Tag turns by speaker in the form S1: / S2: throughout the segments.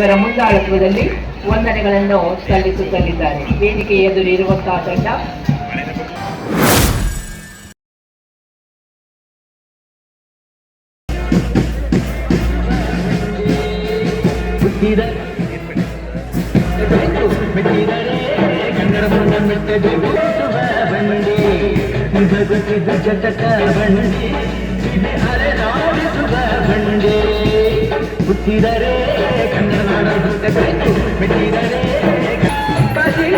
S1: ಇವರ ಮುಂದಾಳತ್ವದಲ್ಲಿ ವಂದನೆಗಳನ್ನು ಸಲ್ಲಿಸುತ್ತಲಿದ್ದಾರೆ ವೇದಿಕೆ ಎದುರು ಇರುವಂತಹ ತಂಡ
S2: ಹುಟ್ಟಿದರೆ ಕನ್ನಡ ನಾಡ ಹುಟ್ಟಬೇಕು ಮೆಟ್ಟಿದರೆ ಕಾಶಿ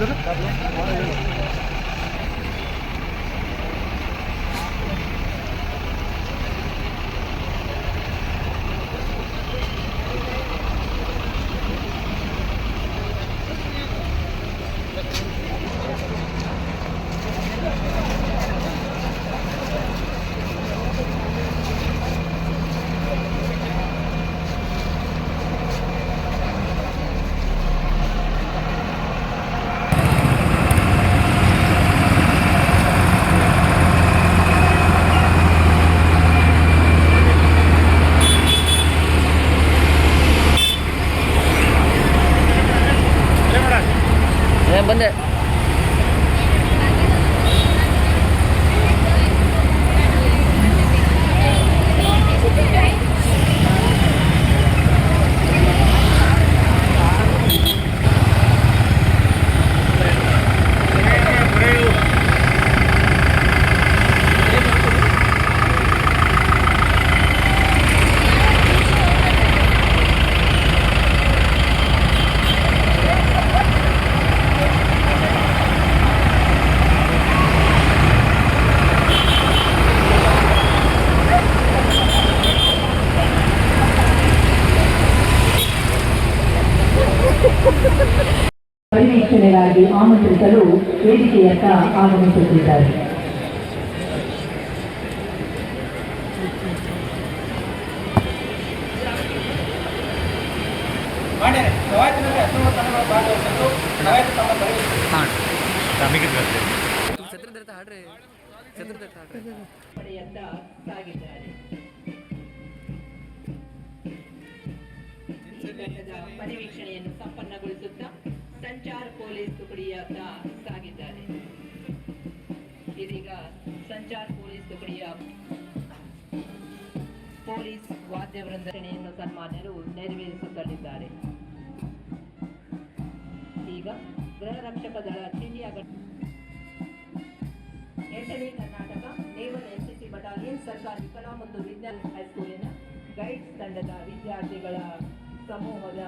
S1: సార్ ಆಮಂತ್ರಿಸಲು ವೇದಿಕೆಯತ್ತ ಆಗಮಿಸುತ್ತಿದ್ದಾರೆ. ಸಾಗಿದ್ದಾರೆ ಪರಿವೀಕ್ಷಣೆಯನ್ನು ಸಂಚಾರ ಪೊಲೀಸ್ ತುಕಡಿಯತ್ತ ಸಾಗಿದ್ದಾರೆ. ಇದೀಗ ಸಂಚಾರ ಪೊಲೀಸ್ ತುಕಡಿಯ ಪೊಲೀಸ್ ವಾದ್ಯ ವೃಂದಣೆಯನ್ನು ಸನ್ಮಾನ್ಯರು ನೆರವೇರಿಸುತ್ತಲಿದ್ದಾರೆ. ಈಗ ಗೃಹ ರಕ್ಷಕ ದಳ ಘಟ ಎಂಟನೇ ಕರ್ನಾಟಕ ನೇವಲ್ ಎನ್ಸಿಸಿ ಬಟಾಲಿಯನ್ ಸರ್ಕಾರಿ ಕಲಾ ಮತ್ತು ವಿಜ್ಞಾನ ಹೈಸ್ಕೂಲಿನ ಗೈಡ್ಸ್ ತಂಡದ ವಿದ್ಯಾರ್ಥಿಗಳ ಸಮೂಹದ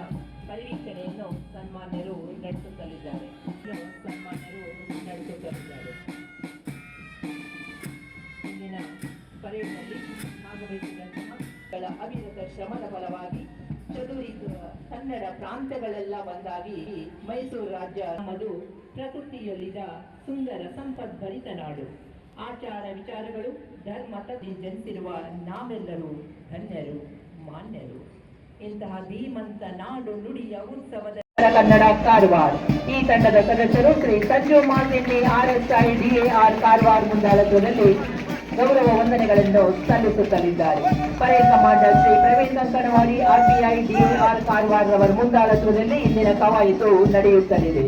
S1: ಪರಿವೀಕ್ಷಣೆಯನ್ನು ಸನ್ಮಾನ್ಯರು ನಡೆಸುತ್ತಲಿದ್ದಾರೆ. ಸನ್ಮಾನ್ಯರು ನಡೆಸುತ್ತಲಿದ್ದಾರೆ. ಇಂದಿನ ಪರೇಡ್ನಲ್ಲಿ ಭಾಗವಹಿಸಿದಂತಹ ಅವಿರತ ಶ್ರಮದ ಫಲವಾಗಿ ಚದುರಿ ಕನ್ನಡ ಪ್ರಾಂತ್ಯಗಳೆಲ್ಲ ಒಂದಾಗಿ ಮೈಸೂರು ರಾಜ್ಯ ನಮ್ಮದು ಪ್ರಕೃತಿಯಲ್ಲಿದ ಸುಂದರ ಸಂಪದ್ಭರಿತ ನಾಡು. ಆಚಾರ ವಿಚಾರಗಳು, ಧರ್ಮ ಜನಿಸಿರುವ ನಾವೆಲ್ಲರೂ ಧನ್ಯರು, ಮಾನ್ಯರು. ಇಂತಹ ಧೀಮಂತ ನಾಡು ನುಡಿಯ ಉತ್ಸವದ ಕನ್ನಡ ಕಾರವಾರ. ಈ ತಂಡದ ಸದಸ್ಯರು Shri Sanju S I DAR Karwar ಮುಂದಾಳತ್ವದಲ್ಲಿ ಗೌರವ ವಂದನೆಗಳನ್ನು ಸಲ್ಲಿಸುತ್ತಲಿದ್ದಾರೆ. Parade commander Shri Praveen Kankanawadi RPI DAR Karwar ರವರ ಮುಂದಾಳತ್ವದಲ್ಲಿ ಇಂದಿನ ಕವಾಯಿತು ನಡೆಯುತ್ತಲಿದೆ.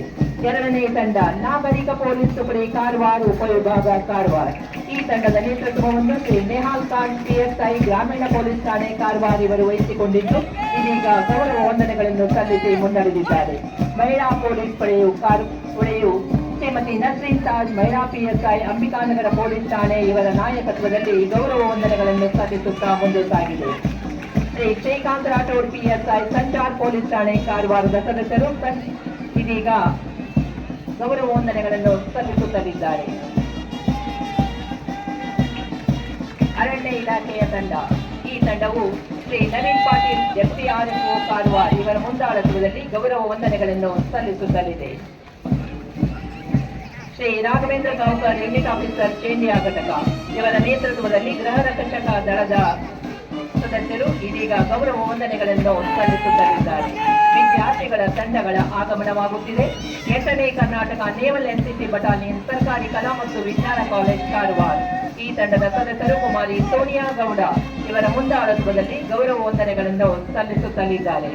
S1: ಎರಡನೇ ತಂಡ, ನಾಗರಿಕ ಪೊಲೀಸ್ ತುಕಡಿ ಕಾರವಾರ, ಉಪವಿಭಾಗ ಕಾರವಾರ. ಈ ತಂಡದ ನೇತೃತ್ವವನ್ನು ಶ್ರೀ ನೆಹಾಲ್ ಖಾನ್ ಪಿಎಸ್ಐ ಗ್ರಾಮೀಣ ಪೊಲೀಸ್ ಠಾಣೆ ಕಾರವಾರ ಇವರು ವಹಿಸಿಕೊಂಡಿದ್ದು, ಇದೀಗ ಗೌರವ ವಂದನೆಗಳನ್ನು ಸಲ್ಲಿಸಿ ಮುನ್ನಡೆದಿದ್ದಾರೆ. ಮಹಿಳಾ ಪೊಲೀಸ್ ಪಡೆಯು ಕಾರ್ ಪಡೆಯು ಶ್ರೀಮತಿ ನಸ್ರೀನ್ ತಾಜ್, ಮಹಿಳಾ ಪಿಎಸ್ಐ ಅಂಬಿಕಾನಗರ ಪೊಲೀಸ್ ಠಾಣೆ ಇವರ ನಾಯಕತ್ವದಲ್ಲಿ ಗೌರವ ವಂದನೆಗಳನ್ನು ಸಲ್ಲಿಸುತ್ತಾ ಮುಂದೆ ಸಾಗಿದೆ ಶ್ರೀ ಶ್ರೀಕಾಂತ್ ರಾಠೋಡ್ ಪಿಎಸ್ಐ ಸಂಚಾರ್ ಪೊಲೀಸ್ ಠಾಣೆ ಕಾರವಾರದ ಸದಸ್ಯರು ಇದೀಗ ಗೌರವ ವಂದನೆಗಳನ್ನು ಸಲ್ಲಿಸುತ್ತಲಿದ್ದಾರೆ ಅರಣ್ಯ ಇಲಾಖೆಯ ತಂಡ. ಈ ತಂಡವು ಶ್ರೀ ನವೀನ್ ಪಾಟೀಲ್ ಎಫ್ಸಿಆರ್ಎಫ್ಒ ಕಾರವಾರ ಇವರ ಮುಂದಾಳತ್ವದಲ್ಲಿ ಗೌರವ ವಂದನೆಗಳನ್ನು ಸಲ್ಲಿಸುತ್ತಲಿದೆ. ಶ್ರೀ ರಾಘವೇಂದ್ರ ಗಾಂವ್ಕರ್ ಯೂನಿಟ್ ಆಫೀಸರ್ ಚೇಂಡಿಯಾ ಘಟಕ. ಇವರ ನೇತೃತ್ವದಲ್ಲಿ ಗೃಹ ರಕ್ಷಕ ದಳದ ಸದಸ್ಯರು ಇದೀಗ ಗೌರವ ವಂದನೆಗಳನ್ನು ಸಲ್ಲಿಸುತ್ತಲಿದ್ದಾರೆ. ವಿದ್ಯಾರ್ಥಿಗಳ ತಂಡಗಳ ಆಗಮನವಾಗುತ್ತಿದೆ. ಎಂಟನೇ ಕರ್ನಾಟಕ ನೇವಲ್ ಎನ್ಸಿಸಿ ಬಟಾಲಿಯನ್ ಸರ್ಕಾರಿ ಕಲಾ ಮತ್ತು ವಿಜ್ಞಾನ ಕಾಲೇಜ್ ಕಾರವಾರ. ಈ ತಂಡದ ಸದಸ್ಯರು ಕುಮಾರಿ ಸೋನಿಯಾ ಗೌಡ ಇವರ ಮುಂದಾಳತ್ವದಲ್ಲಿ ಗೌರವ ವಂದನೆಗಳನ್ನು ಸಲ್ಲಿಸುತ್ತಲಿದ್ದಾರೆ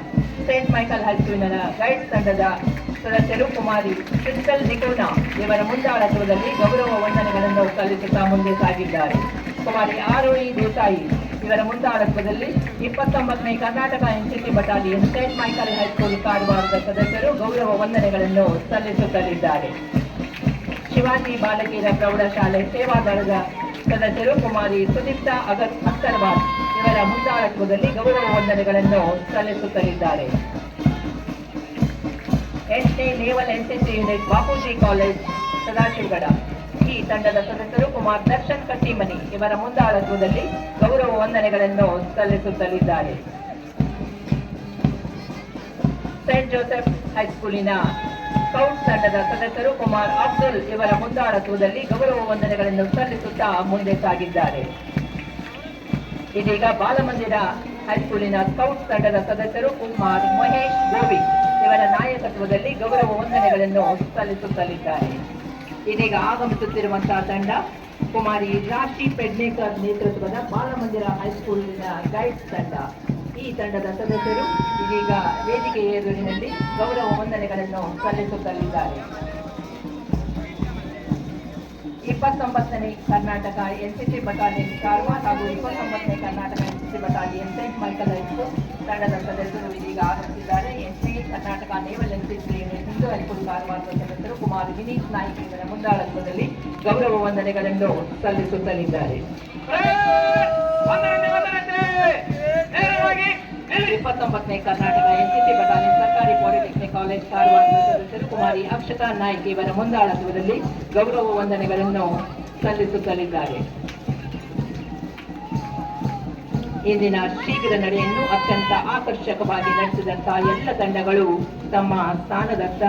S1: ಸೇಂಟ್ ಮೈಕಲ್ ಹೈಸ್ಕೂಲಿನ ಗೈಡ್ಸ್ ತಂಡದ ಸದಸ್ಯರು ಕುಮಾರಿ ಕ್ರಿಸ್ಟಲ್ ನಿಕೋನಾ ಇವರ ಮುಂದಾಳತ್ವದಲ್ಲಿ ಗೌರವ ವಂದನೆಗಳನ್ನು ಸಲ್ಲಿಸುತ್ತಾ ಮುಂದೆ ಸಾಗಿದ್ದಾರೆ. ಕುಮಾರಿ ಆರೋಹಿ ದೇಸಾಯಿ ಇವರ ಮುಂದಾಳತ್ವದಲ್ಲಿ ಇಪ್ಪತ್ತೊಂಬತ್ತನೇ Karnataka NCC battalion saint Michael high school ಕಾರವಾರದ ಸದಸ್ಯರು ಗೌರವ ವಂದನೆಗಳನ್ನು ಸಲ್ಲಿಸುತ್ತಲಿದ್ದಾರೆ. ಶಿವಾಜಿ ಬಾಲಕಿಯರ ಪ್ರೌಢಶಾಲೆ ಸೇವಾದಳದ ಸದಸ್ಯರು ಕುಮಾರಿ ಸುದೀಪ್ತಾ ಅಗತ್ ಅಕ್ಕರ್ವಾಲ್ ಇವರ ಮುಂದಾಳತ್ವದಲ್ಲಿ ಗೌರವ ವಂದನೆಗಳನ್ನು ಸಲ್ಲಿಸುತ್ತಲಿದ್ದಾರೆ. ಎಂಟನೇ naval NCC unit, Bapuji college, Sadashivgad. ಈ ತಂಡದ ಸದಸ್ಯರು ಕುಮಾರ್ ದರ್ಶನ್ ಕಟ್ಟಿಮನಿ ಇವರ ಮುಂದಾಳತ್ವದಲ್ಲಿ ಗೌರವ ವಂದನೆಗಳನ್ನು ಸಲ್ಲಿಸುತ್ತಲಿದ್ದಾರೆ. ಸೇಂಟ್ ಜೋಸೆಫ್ ಹೈಸ್ಕೂಲಿನ ಸ್ಕೌಟ್ ತಂಡದ ಸದಸ್ಯರು ಕುಮಾರ್ ಅಬ್ದುಲ್ ಇವರ ಮುಂದಾಳತ್ವದಲ್ಲಿ ಗೌರವ ವಂದನೆಗಳನ್ನು ಸಲ್ಲಿಸುತ್ತಾ ಮುಂದೆ ಸಾಗಿದ್ದಾರೆ. ಇದೀಗ ಬಾಲಮಂದಿರ ಹೈಸ್ಕೂಲಿನ ಸ್ಕೌಟ್ ತಂಡದ ಸದಸ್ಯರು ಕುಮಾರ್ ಮಹೇಶ್ ಗೋವಿ ಇವರ ನಾಯಕತ್ವದಲ್ಲಿ ಗೌರವ ವಂದನೆಗಳನ್ನು ಸಲ್ಲಿಸುತ್ತಲಿದ್ದಾರೆ. ಇದೀಗ ಆಗಮಿಸುತ್ತಿರುವಂತಹ ತಂಡ, ಕುಮಾರಿ ರಾಶಿ ಪೆಡ್ನೇಕರ್ ನೇತೃತ್ವದ ಬಾಲಮಂದಿರ ಹೈಸ್ಕೂಲಿನ ಗೈಡ್ಸ್ ತಂಡ. ಈ ತಂಡದ ಸದಸ್ಯರು ಇದೀಗ ವೇದಿಕೆ ಏರುವಿನಲ್ಲಿ ಗೌರವ ವಂದನೆಗಳನ್ನು ಸಲ್ಲಿಸುತ್ತಲಿದ್ದಾರೆ. ಇಪ್ಪತ್ತೊಂಬತ್ತನೇ Karnataka N C C battalion Karwar ಹಾಗೂ ಇಪ್ಪತ್ತೊಂಬತ್ತನೇ Karnataka N C C battalion saint Michael high school ತಂಡದ ಸದಸ್ಯರು ಇದೀಗ ಆಗಮಿಸಿದ್ದಾರೆ. NC Karnataka naval N C C Hindu high school ಕಾರವಾರದ ಸದಸ್ಯರು ಕುಮಾರ್ ವಿನೀತ್ ನಾಯಕ್ ಇವರ ಮುಂದಾಳತ್ವದಲ್ಲಿ ಗೌರವ ವಂದನೆಗಳನ್ನು ಸಲ್ಲಿಸುತ್ತಲಿದ್ದಾರೆ. ಇಪ್ಪತ್ತೊಂಬತ್ತನೇ ಕರ್ನಾಟಕ ಎನ್ಸಿಸಿ ಬಟಾಲಿಯನ್ ಸರ್ಕಾರಿ ಪಾಲಿಟೆಕ್ನಿಕ್ ಕಾಲೇಜ್ ಸದಸ್ಯರು ಕುಮಾರಿ ಅಕ್ಷತಾ ನಾಯ್ಕ ಇವರ ಮುಂದಾಳತ್ವದಲ್ಲಿ ಗೌರವ ವಂದನೆಗಳನ್ನು ಸಲ್ಲಿಸುತ್ತಲಿದ್ದಾರೆ. ಇಂದಿನ ಶೀಘ್ರ ನಡೆಯನ್ನು ಅತ್ಯಂತ ಆಕರ್ಷಕವಾಗಿ ನಡೆಸಿದಂತಹ ಎಲ್ಲ ತಂಡಗಳು ತಮ್ಮ ಸ್ಥಾನದತ್ತ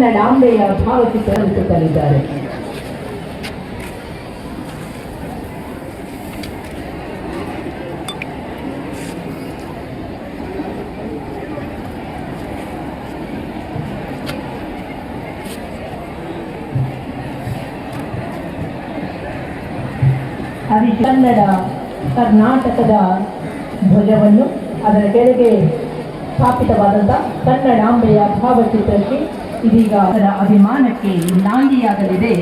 S1: ಕನ್ನಡಾಂಬೆಯ ಭಾವಚಿತ್ರ ಭಾವಚಿತ್ರವನ್ನು ತಂದಿದ್ದಾರೆ ಕನ್ನಡ ಕರ್ನಾಟಕದ ಧ್ವಜವನ್ನು ಅದರ ಕೆಳಗೆ ಸ್ಥಾಪಿತವಾದಂಥ ಕನ್ನಡಾಂಬೆಯ ಭಾವಚಿತ್ರಕ್ಕೆ ಇದೀಗ ಅದರ ಅಭಿಮಾನಕ್ಕೆ ನಾಂದಿಯಾಗಲಿದೆ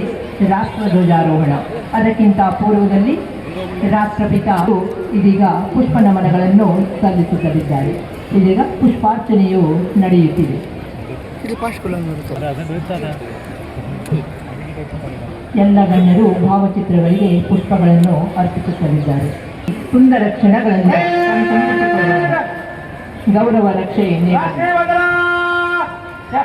S1: ರಾಷ್ಟ್ರ ಧ್ವಜಾರೋಹಣ ಅದಕ್ಕಿಂತ ಪೂರ್ವದಲ್ಲಿ ರಾಷ್ಟ್ರಪಿತ ಇದೀಗ ಪುಷ್ಪ ನಮನಗಳನ್ನು ಸಲ್ಲಿಸುತ್ತಲಿದ್ದಾರೆ. ಇದೀಗ ಪುಷ್ಪಾರ್ಚನೆಯು ನಡೆಯುತ್ತಿದೆ. ಎಲ್ಲ ಗಣ್ಯರು ಭಾವಚಿತ್ರಗಳಿಗೆ ಪುಷ್ಪಗಳನ್ನು ಅರ್ಪಿಸುತ್ತಲಿದ್ದಾರೆ. ಸುಂದರ ಕ್ಷಣಗಳನ್ನು ಗೌರವ ರಕ್ಷೆ ನೇಮಕ
S2: ¡Ya